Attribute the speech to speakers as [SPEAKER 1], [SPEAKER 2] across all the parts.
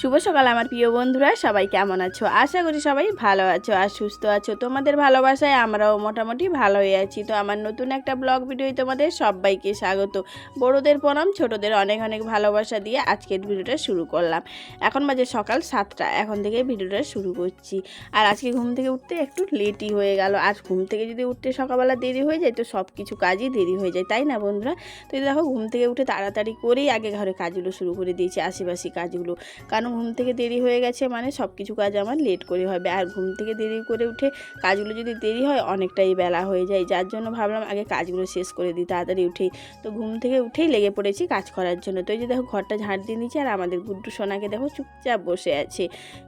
[SPEAKER 1] শুভ সকাল, আমার প্রিয় বন্ধুরা। সবাই কেমন আছো? আশা করি সবাই ভালো আছো আর সুস্থ আছো। তোমাদের ভালোবাসায় আমরাও মোটামুটি ভালোই আছি। তো আমার নতুন একটা ব্লগ ভিডিও তোমাদের সবাইকে স্বাগত। বড়োদের প্রণাম, ছোটদের অনেক অনেক ভালোবাসা দিয়ে আজকের ভিডিওটা শুরু করলাম। এখন বাজে সকাল সাতটা, এখন থেকে ভিডিওটা শুরু করছি। আর আজকে ঘুম থেকে উঠতে একটু লেটই হয়ে গেল। আর ঘুম থেকে যদি উঠতে সকালবেলা দেরি হয়ে যায়, তো সব কিছু কাজই দেরি হয়ে যায়, তাই না বন্ধুরা? তো দেখো, ঘুম থেকে উঠে তাড়াতাড়ি করেই আগে ঘরে কাজগুলো শুরু করে দিয়েছি, আশেপাশি কাজগুলো। কারণ ঘুম থেকে দেরি হয়ে গেছে মানে সব কিছু কাজ আমার লেট করে হবে। আর ঘুম থেকে দেরি করে উঠে কাজগুলো যদি দেরি হয়, অনেকটাই বেলা হয়ে যায়। যার জন্য ভাবলাম আগে কাজগুলো শেষ করে দিই, তাড়াতাড়ি উঠেই তো ঘুম থেকে উঠেই লেগে পড়েছি কাজ করার জন্য। তো এই যে দেখো, ঘরটা ঝাড় দিয়ে নিচ্ছি আর আমাদের গুড্ডু সোনাকে দেখো চুপচাপ বসে আছে।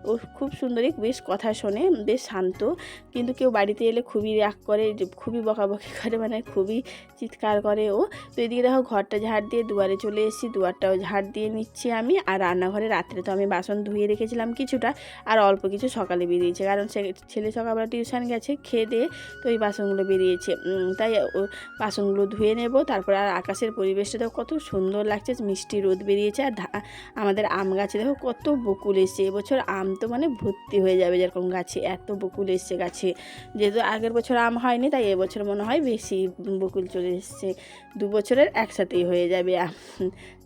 [SPEAKER 1] ও খুব সুন্দরই বেশ কথা শোনে, বেশ শান্ত। কিন্তু কেউ বাড়িতে এলে খুবই রাগ করে খুবই বকাবকি করে মানে খুবই চিৎকার করে ও। তো এদিকে দেখো ঘরটা ঝাড় দিয়ে দুয়ারে চলে এসেছি, দুয়ারটাও ঝাড় দিয়ে নিচ্ছি আমি। আর রান্নাঘরে রাত্রে তো আমি বাসন ধুয়ে রেখেছিলাম কিছুটা আর অল্প কিছু সকালে বেরিয়েছে। কারণ সে, ছেলে সকালবেলা টিউশন গেছে, খেয়ে দিয়ে তো ওই বাসনগুলো বেরিয়েছে। তাই বাসনগুলো ধুয়ে নেব, তারপর আর আকাশের পরিবেশটা দেখো কত সুন্দর লাগছে, মিষ্টি রোদ বেরিয়েছে আর আমাদের আম গাছে দেখো কত বকুল এসছে। এবছর আম তো মানে ভর্তি হয়ে যাবে যেরকম গাছে, এত বকুল এসছে গাছে। যেহেতু আগের বছর আম হয়নি, তাই এবছর মনে হয় বেশি বকুল চলে এসছে। দু বছরের একসাথেই হয়ে যাবে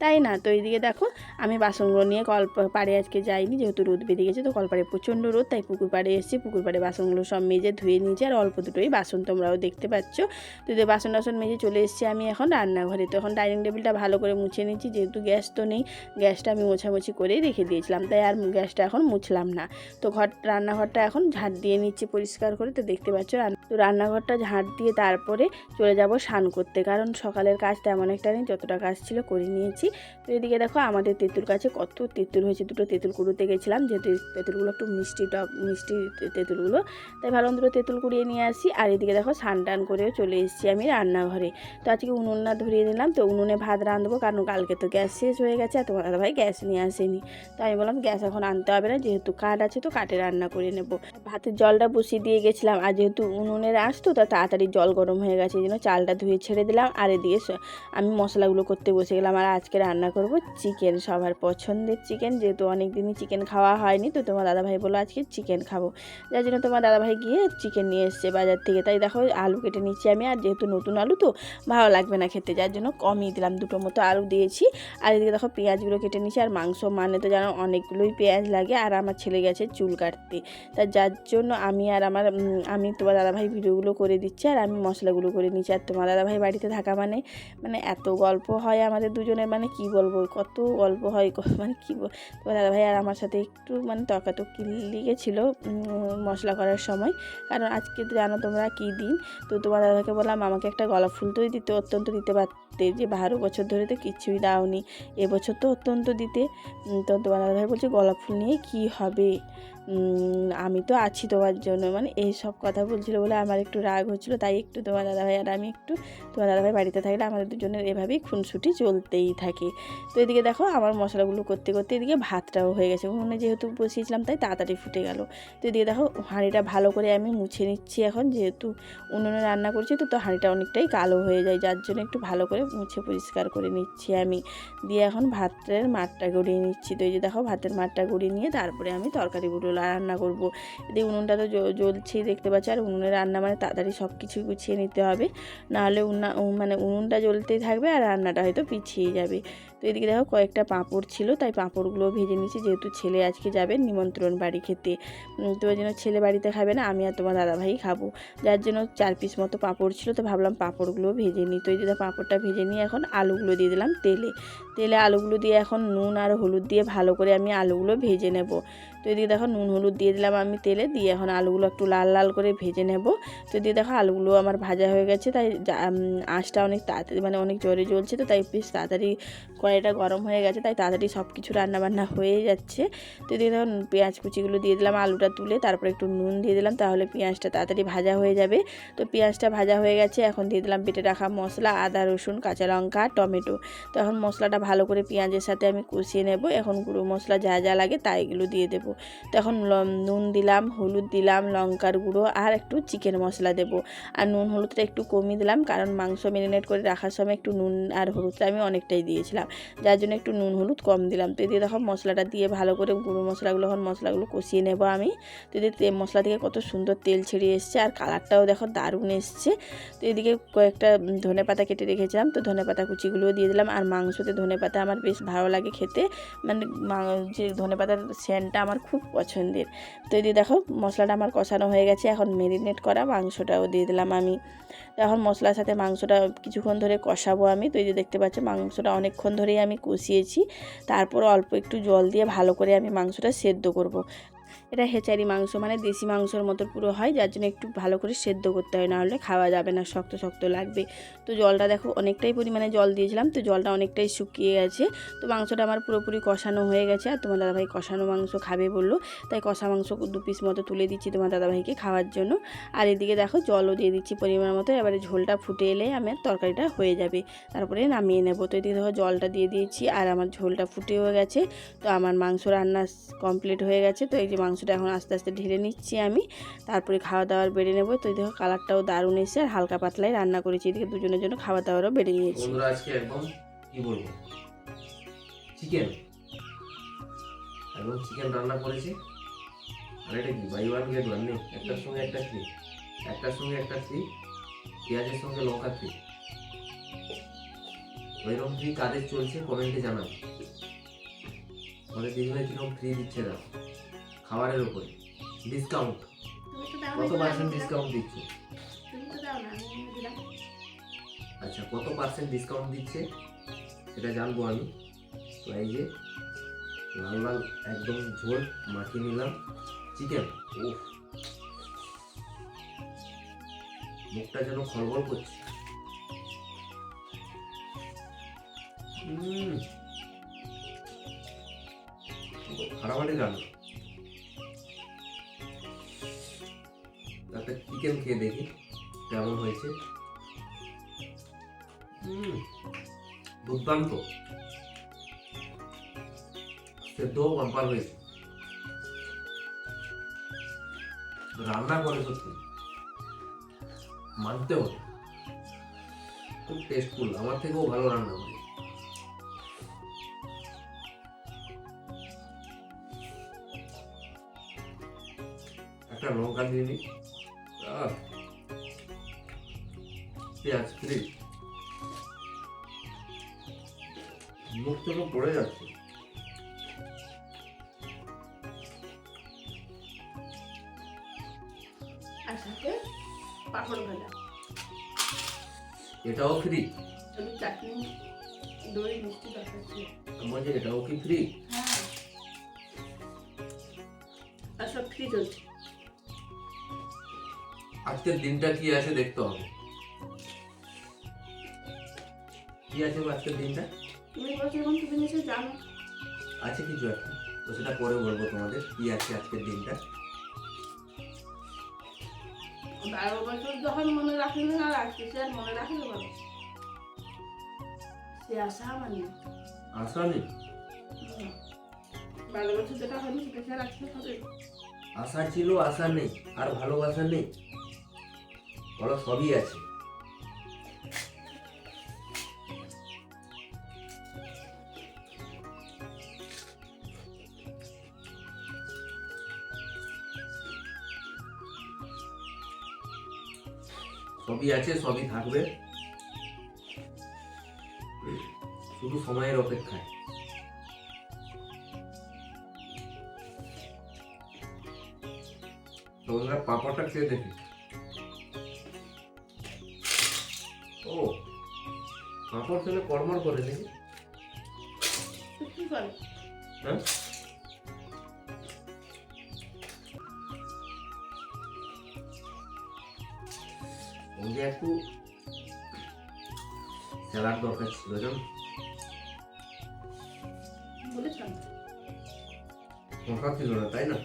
[SPEAKER 1] তাই না? তো এইদিকে দেখো, আমি বাসনগুলো নিয়ে কল পাড়ে আজকে যাইনি, যেহেতু রোদ বেরিয়ে গেছে, তো কলপাড়ে প্রচণ্ড রোদ, তাই পুকুর পাড়ে এসেছি, পুকুর পাড়ে বাসনগুলো সব মেজে ধুয়ে নিয়েছি, আর অল্প দুটোই বাসন তোমরাও দেখতে পাচ্ছ। তো বাসন টাসন মেজে চলে এসেছি আমি এখন রান্নাঘরে। তো এখন ডাইনিং টেবিলটা ভালো করে মুছে নিচ্ছি যেহেতু গ্যাস তো নেই, গ্যাসটা আমি মোছামুছি করেই রেখে দিয়েছিলাম, তাই আর গ্যাসটা এখন মুছলাম না। তো ঘর রান্নাঘরটা এখন ঝাঁট দিয়ে নিচ্ছি পরিষ্কার করে, তো দেখতে পাচ্ছ তো রান্নাঘরটা ঝাঁট দিয়ে তারপরে চলে যাব স্নান করতে, কারণ সকালের কাজ তেমন একটা নেই, যতটা কাজ ছিল করে নিয়েছি। তো এদিকে দেখো আমাদের তেঁতুল গাছে কত তেঁতুল হয়েছে, দুটো তেঁতুল কুড়োতে গেছিলাম, যেহেতু তেঁতুলগুলো একটু মিষ্টি টক, মিষ্টি তেঁতুলগুলো। তাই ভালো দুটো তেঁতুল কুড়িয়ে নিয়ে আসি। আর এদিকে দেখো স্নান টান করেও চলে এসেছি আমি রান্নাঘরে। তো আজকে উনুন না ধরিয়ে নিলাম তো উনুনে ভাত রাঁধবো, কারণ কালকে তো গ্যাস শেষ হয়ে গেছে আর তোমার ভাই গ্যাস নিয়ে আসেনি। তো আমি বললাম গ্যাস এখন আনতে হবে না, যেহেতু কাঠ আছে তো কাঠে রান্না করে নেব। ভাতের জলটা বসিয়ে দিয়ে গেছিলাম, আর যেহেতু উনুনের আসতো তা তাড়াতাড়ি জল গরম হয়ে গেছে, এই জন্য চালটা ধুয়ে ছেড়ে দিলাম। আর এদিকে আমি মশলাগুলো করতে বসে গেলাম, আর আজকে রান্না করব চিকেন। সবার পছন্দের চিকেন, যেহেতু অনেক দিনই চিকেন খাওয়া হয়নি, তো তোমার দাদাভাই বলল আজকে চিকেন খাব। যার জন্য তোমার দাদাভাই গিয়ে চিকেন নিয়ে এসছে বাজার থেকে। তাই দেখো, আলু কেটে নিচ্ছি আমি, আর যেহেতু নতুন আলু, তো ভালো লাগবে না খেতে। যার জন্য কমই দিলাম দুটো মতো আলু দিয়েছি। আর এদিকে দেখো পেঁয়াজগুলো কেটে নিচ্ছি আর মাংস মানে তো জানো অনেকগুলোই পেঁয়াজ লাগে, আর আমার ছেলে গেছে চুল কাটতে। তা যার জন্য আমি আর আমার আমি তোমার দাদাভাই ভিডিওগুলো করে দিচ্ছি, আর আমি মশলাগুলো করে নিচ্ছি আর তোমার দাদাভাই বাড়িতে থাকা মানে মানে এত গল্প হয় আমাদের দুজনের মানে কি বলব, কত গল্প হয় মানে কি বল- তোমার দাদাভাই আর আমার সাথে একটু মানে তর্কাতর্কি লেগেছিলো মশলা করার সময়। কারণ আজকে তো জানো তোমরা কী দিন? তো তোমার দাদাকে বললাম, আমাকে একটা গলা ফুল তোই দিতে, অত্যন্ত দিতে পারতে। যে বারো বছর ধরে তো কিছুই দাওনি এবছর তো অত্যন্ত দিতে। তো তোমার দাদাভাই বলছে, গোলাপ ফুল নিয়ে কী হবে? আমি তো আছি তোমার জন্য। মানে এই সব কথা বলছিল বলে আমার একটু রাগ হচ্ছিল, তাই একটু তোমার দাদা দাদাভাই আর আমি একটু, তোমার দাদাভাই বাড়িতে থাকলে আমাদের দুজনের এভাবেই খুনসুটি চলতেই থাকে। তো এদিকে দেখো আমার মশলাগুলো করতে করতে এদিকে ভাতটাও হয়ে গেছে। উনুনে যেহেতু বসিয়েছিলাম, তাই তাড়াতাড়ি ফুটে গেল। তো এদিকে দেখো হাঁড়িটা ভালো করে আমি মুছে নিচ্ছি এখন, যেহেতু উনুনে রান্না করছি তো তো হাঁড়িটা অনেকটাই কালো হয়ে যায়, যার জন্য একটু ভালো করে মুছে পরিষ্কার করে নিচ্ছি আমি। দিয়ে এখন ভাতের মাঠটা গড়িয়ে নিচ্ছি। তো এই যে দেখো ভাতের মাঠটা গড়িয়ে নিয়ে তারপরে আমি তরকারিগুলো রান্না করব। এদিকে উনুনটা তো জ্ব- জ্বলছেই দেখতে পাচ্ছি, আর উনুনে রান্না মানে তাড়াতাড়ি সব কিছুই গুছিয়ে নিতে হবে। নাহলে উনা মানে উনুনটা জ্বলতেই থাকবে আর রান্নাটা হয়তো পিছিয়ে যাবে। তো এদিকে দেখো কয়েকটা পাঁপড় ছিল, তাই পাঁপড়গুলো ভেজে নিয়েছি। যেহেতু ছেলে আজকে যাবে নিমন্ত্রণ বাড়ি খেতে তো ওই জন্য ছেলে বাড়িতে খাবে না, আমি আর তোমার দাদাভাই খাব। যার জন্য চার পিস মতো পাঁপড় ছিল, তো ভাবলাম পাঁপড়গুলো ভেজে নিই। তো এই যে পাঁপড়টা ভেজে নিয়ে এখন আলুগুলো দিয়ে দিলাম তেলে। তেলে আলুগুলো দিয়ে এখন নুন আর হলুদ দিয়ে ভালো করে আমি আলুগুলো ভেজে নেব। তো এদিকে দেখো নুন, হলুদ দিয়ে দিলাম আমি তেলে। দিয়ে এখন আলুগুলো একটু লাল লাল করে ভেজে নেব। তো এদিকে দেখো আলুগুলো আমার ভাজা হয়ে গেছে, তাই আঁচটা অনেক তাড়াতাড়ি মানে অনেক জোরে জ্বলছে তো, তাই বেশ তাড়াতাড়ি কড়াইটা গরম হয়ে গেছে, তাই তাড়াতাড়ি সব কিছু রান্নাবান্না হয়ে যাচ্ছে। তো এদিকে দেখো পেঁয়াজ কুচিগুলো দিয়ে দিলাম আলুটা তুলে, তারপরে একটু নুন দিয়ে দিলাম, তাহলে পেঁয়াজটা তাড়াতাড়ি ভাজা হয়ে যাবে। তো পেঁয়াজটা ভাজা হয়ে গেছে, এখন দিয়ে দিলাম বেটে রাখা মশলা, আদা, রসুন, কাঁচা লঙ্কা, টমেটো। তো এখন মশলাটা ভালো করে পেঁয়াজের সাথে আমি কষিয়ে নেব, এখন গুঁড়ো মশলা যা যা লাগে তাই এগুলো দিয়ে দেবো। তো এখন নুন দিলাম, হলুদ দিলাম, লঙ্কার গুঁড়ো আর একটু চিকেন মশলা দেবো। আর নুন হলুদটা একটু কমিয়ে দিলাম, কারণ মাংস ম্যারিনেট করে রাখার সময় একটু নুন আর হলুদটা আমি অনেকটাই দিয়েছিলাম। যার জন্য একটু নুন হলুদ কম দিলাম। তো এদিকে দেখো মশলাটা দিয়ে ভালো করে গুঁড়ো মশলাগুলো, এখন মশলাগুলো কষিয়ে নেব আমি। তো এদিকে মশলা থেকে কত সুন্দর তেল ছেড়ে এসছে, আর কালারটাও দেখো দারুণ এসছে। তো এদিকে কয়েকটা ধনে পাতা কেটে রেখেছিলাম, তো ধনে পাতা কুচিগুলোও দিয়ে দিলাম। আর মাংসতে ধনে পাতা আমার বেশ ভালো লাগে খেতে। মানে যে ধনে পাতার সেন্টটা আমার খুব পছন্দের। তো এদিকে দেখো, মশলাটা আমার কষানো হয়ে গেছে, এখন মেরিনেট করা মাংসটাও দিয়ে দিলাম আমি। এখন মশলার সাথে মাংসটা কিছুক্ষণ ধরে কষাবো আমি। তো এই যে দেখতে পাচ্ছি, মাংসটা অনেকক্ষণ ধরেই আমি কষিয়েছি। তারপর অল্প একটু জল দিয়ে ভালো করে আমি মাংসটা সেদ্ধ করব। এটা হেচারি মাংস মানে দেশি মাংসর মতো পুরো হয়, যার জন্য একটু ভালো করে সেদ্ধ করতে হয় নাহলে খাওয়া যাবে না, শক্ত শক্ত লাগবে। তো জলটা দেখো, অনেকটাই পরিমাণে জল দিয়েছিলাম, তো জলটা অনেকটাই শুকিয়ে গেছে। তো মাংসটা আমার পুরোপুরি কষানো হয়ে গেছে, আর তোমার দাদাভাই কষানো মাংস খাবে বলল। তাই কষা মাংস দু পিস মতো তুলে দিচ্ছি তোমার দাদাভাইকে খাওয়ার জন্য। আর এদিকে দেখো, জলও দিয়ে দিচ্ছি পরিমাণ মতো, এবারে ঝোলটা ফুটে এলে আমার তরকারিটা হয়ে যাবে। তারপরে নামিয়ে নেব। তো এদিকে দেখো, জলটা দিয়ে দিয়েছি, আর আমার ঝোলটা ফুটেও গেছে। তো আমার মাংস রান্না কমপ্লিট হয়ে গেছে, তো এই যে মাংসটা এখন আস্তে আস্তে ঢেলে নিচ্ছি আমি। তারপরে খাওয়া দাওয়ার বেড়ে নেব। তো দেখো কালারটাও দারুণ এসে আর হালকা পাতলাই রান্না করেছি। এদিকে দুজনের জন্য খাওয়া দাওয়ারও বেড়ে নিয়েছি।
[SPEAKER 2] কাদের চলছে কমেন্টে জানাবে। আমাদের দিদিভাই কীরকম ফ্রি দিচ্ছে না খাবারের উপরে। ডিসকাউন্ট কত পার্সেন্ট ডিসকাউন্ট দিচ্ছে? আচ্ছা কত পার্সেন্ট ডিসকাউন্ট দিচ্ছে? সেটা জানব আমি। তো এই যে লাল লাল একদম ঝোল মাখিয়ে নিলাম। চিকেন উফ। মুখটা যেন খলবল করছে। ফাটাফাটি রান্না একটা চিকেন খেয়ে দেখি কেমন হয়েছে। দুর্দান্ত। সেদ্ধ বাম্পার হয়েছে। রান্না করে সত্যি। মানতে হবে। খুব টেস্টফুল আমার থেকেও ভালো রান্না করে একটা লঙ্কা দিয়ে আহ, পেঁয়াজ ফ্রি। মুখ থেকে পড়ে যাচ্ছে।
[SPEAKER 1] আর সাথে পাঁপড় ভাজা।
[SPEAKER 2] এটাও ফ্রি?
[SPEAKER 1] একটু চাটনি দই মিষ্টি ছিল।
[SPEAKER 2] বলছি এটাও কি ফ্রি?
[SPEAKER 1] হ্যাঁ। আর সব ফ্রি চলছে।
[SPEAKER 2] আজকের দিনটা কি আছে দেখতে হবে। কি আছে আজকের দিনটা?
[SPEAKER 1] তুমি বলছো এখন তুমি নিশ্চয় জানো।
[SPEAKER 2] আছে কিছু একটা তো সেটা পরে বলব তোমাদের কি আছে আজকের দিনটা।
[SPEAKER 1] বারো বছর যখন মনে রাখেনি আর আজকে সে আর মনে রাখে না বলো সে আশা আমার নেই
[SPEAKER 2] আশা নেই?
[SPEAKER 1] বারো বছর যেটা হয়নি সেটা সে হবে?
[SPEAKER 2] আশা ছিল আশা নেই আর ভালোবাসা নেই। বলো সবই আছে। সবই আছে সবই থাকবে। শুধু সময়ের অপেক্ষায়। তো পাপড়টা খেয়ে দেখি। পাঁপড় খেলে কড়মড় করে দেখি। হ্যাঁ? একটু স্যালাড দরকার ছিল জানো? শশা ছিল না তাই না?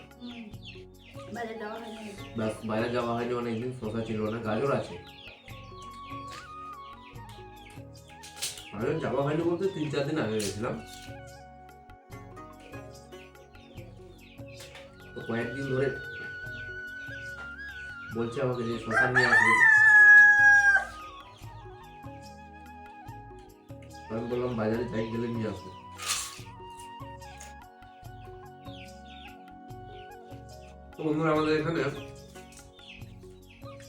[SPEAKER 2] বাইরে যাওয়া হয়নি। অনেকদিন শশা ছিল না গাজর আছে। বাইরে যাওয়া হয়নি বলতে তিন চার দিন আগে গেছিলাম কয়েকদিন ধরে বলছে আমাকে যে শ্মশান নিয়ে আসবে আমি বললাম বাজারে যাই গেলে নিয়ে আসব তো বন্ধুরা আমাদের এখানে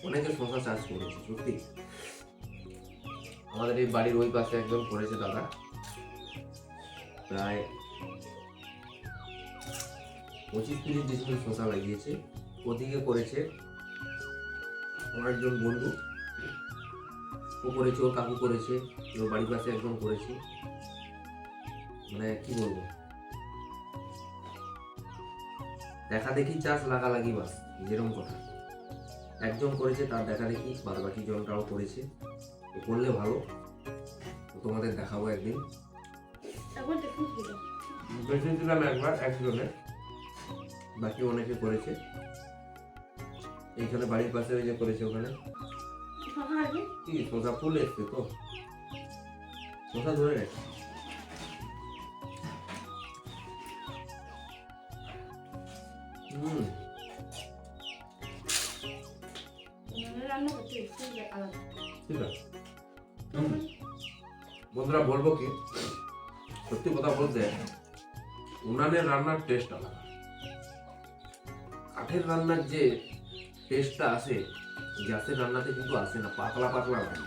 [SPEAKER 2] অনেকে শশা চাষ করেছে সত্যি আমাদের এই বাড়ির ওই পাশে একজন করেছে দাদা। প্রায় পঁচিশ তিরিশ ডিসমিল শশা লাগিয়েছে। ওদিকে করেছে আমার একজন বন্ধু। ও করেছে, ওর কাকু করেছে, ওর বাড়ির পাশে একজন করেছে। মানে কি বলব? দেখা দেখি চাষ লাগালাগি বাস যেরকম কথা। একজন করেছে, তার দেখা দেখি বাদ বাকি জনটাও করেছে। করলে ভালো। তো তোমাদের দেখাবো একদিন। বেঁচেছিলাম একবার একজনে বাকি অনেকে করেছে। এইখানে বাড়ির পাশে ওই যে করেছে ওখানে। কি শশা ফুল এসছে তো? শশা ধরে গেছে। হুম। ঠিক আছে বন্ধুরা বলব কি, সত্যি কথা বলতে উনানের রান্নার টেস্ট আলাদা। কাঠের রান্নার যে টেস্টটা আসে গ্যাসের রান্নাতে কিন্তু আসে না, পাতলা পাতলা লাগে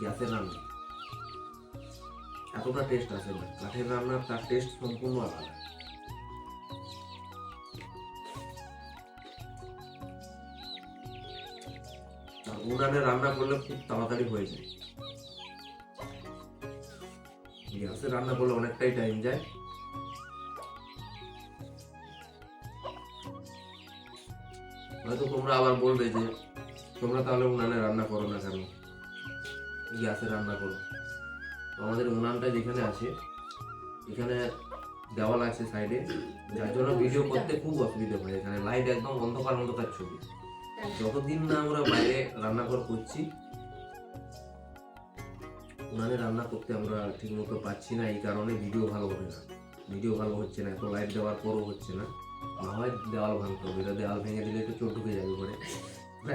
[SPEAKER 2] গ্যাসের রান্না। এতটা টেস্ট আসে না, কাঠের রান্নার তার টেস্ট সম্পূর্ণ আলাদা। উনানে রান্না করলে খুব তাড়াতাড়ি হয়ে যায়। গ্যাসে রান্না করলে অনেকটাই টাইম যায়। হয়তো তোমরা আবার বলবে যে, তোমরা তাহলে উনানে রান্না করো না কেন? গ্যাসে রান্না করো। আমাদের উনানটা যেখানে আছে, এখানে দেওয়াল আছে সাইডে যার জন্য ভিডিও করতে খুব অসুবিধা হয়। এখানে লাইট একদম অন্ধকার অন্ধকার ছবি। যতদিন না আমরা বাইরে রান্নাঘর করছি উনানে রান্না করতে আমরা ঠিক মতো পাচ্ছি না, এই কারণে ভিডিও ভালো হবে না। ভিডিও ভালো হচ্ছে না, এত লাইট দেওয়ার পরও হচ্ছে না। না হয় দেওয়াল ভাঙতে হবে, এটা দেওয়াল ভেঙে দিলে তো চোখ ঢুকে যাবে পরে।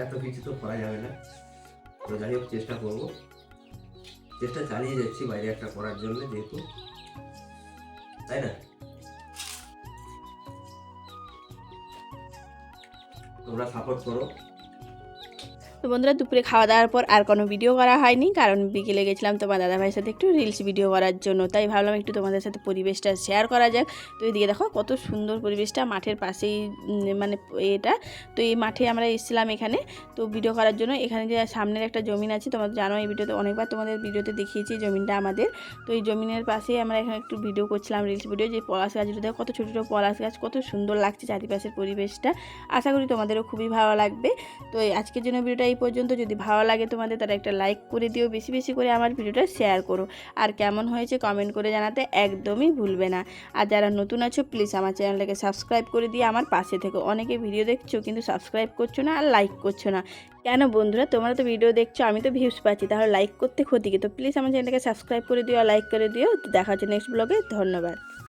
[SPEAKER 2] এত কিছু তো করা যাবে না। তো যাই হোক, চেষ্টা করব। চেষ্টা চালিয়ে যাচ্ছি বাইরে একটা করার জন্য যেহেতু। তাই না? তোমরা সাপোর্ট করো।
[SPEAKER 1] বন্ধুরা, দুপুরে খাওয়া দাওয়ার পর আর কোনো ভিডিও করা হয়নি, কারণ বিকেলে গেছিলাম তোমার দাদা ভাইয়ের সাথে একটু রিলস ভিডিও করার জন্য। তাই ভাবলাম একটু তোমাদের সাথে পরিবেশটা শেয়ার করা যাক। তো এদিকে দেখো, কত সুন্দর পরিবেশটা মাঠের পাশেই মানে এটা। তো এই মাঠে আমরা এসেছিলাম এখানে। তো ভিডিও করার জন্য এখানে যে সামনের একটা জমিন আছে, তোমরা জানো, এই ভিডিওতে অনেকবার তোমাদের ভিডিওতে দেখিয়েছি জমিনটা আমাদের। তো এই জমিনের পাশেই আমরা এখানে একটু ভিডিও করছিলাম রিলস ভিডিও যে পলাশ গাছগুলো দেখো, কত ছোটো ছোটো পলাশ গাছ, কত সুন্দর লাগছে চারিপাশের পরিবেশটা। আশা করি তোমাদেরও খুবই ভালো লাগবে। তো আজকের জন্য ভিডিওটা এই পর্যন্ত যদি ভালো লাগে তোমাদের তারা একটা লাইক করে দিও, বেশি বেশি করে আমার ভিডিওটা শেয়ার করো। আর কেমন হয়েছে কমেন্ট করে জানাতে একদমই ভুলবে না। আর যারা নতুন আছো প্লিজ আমার চ্যানেলটাকে সাবস্ক্রাইব করে দিয়ে আমার পাশে থেকো। অনেকে ভিডিও দেখছ কিন্তু সাবস্ক্রাইব করছ না, আর লাইক করছ না। কেন বন্ধুরা, তোমরা তো ভিডিও দেখছ, আমি তো ভিউস পাচ্ছি, তাহলে লাইক করতে ক্ষতি কি? তো প্লিজ আমার চ্যানেলটাকে সাবস্ক্রাইব করে দিও লাইক করে দিও। দেখা হচ্ছে নেক্সট ব্লগে ধন্যবাদ।